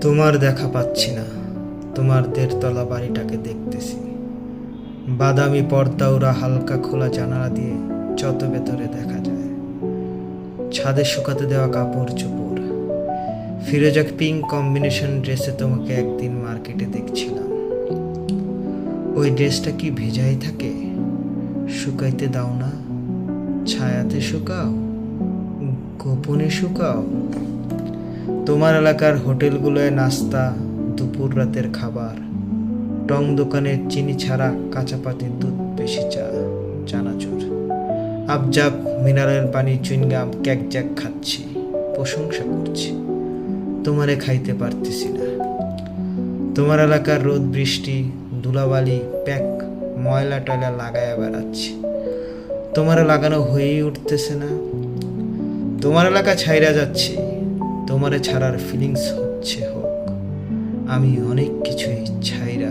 তোমার দেখা পাচ্ছি না। তোমার দেড়তলা বাড়িটাকে দেখতেছি। বাদামি পর্দা ওরা হালকা খোলা জানালা দিয়ে যত ভেতরে দেখা যায়। ছাদে শুকাতে দেওয়া কাপড় চোপড়। ফিরোজাক পিঙ্ক কম্বিনেশন ড্রেসে তোমাকে একদিন মার্কেটে দেখছিলাম। ওই ড্রেসটা কি ভেজাই থাকে? শুকাইতে দাও না। ছায়াতে শুকাও। গোপনে শুকাও। তোমার এলাকার হোটেলগুলোয় নাস্তা, দুপুর রাতের খাবার, টং দোকানের চিনি ছাড়া কাঁচা পাতির দুধ বেশি চা, চানাচুর। আবজাব মিনারেল পানি চুইনগাম ক্যাক জ্যাক খাচ্ছি, প্রশংসা করছি। তোমারে খাইতে পারতেছি না। তোমার এলাকার রোদ, বৃষ্টি, ধুলাবালি, প্যাক, ময়লা টয়লা লাগায় বেড়াচ্ছি। তোমার লাগানো হয়েই উঠতেছে না। তোমার এলাকা ছাইরা যাচ্ছি। তোমারে ছাড়ার ফিলিংস হচ্ছে হোক। আমি অনেক কিছুই ছাইরা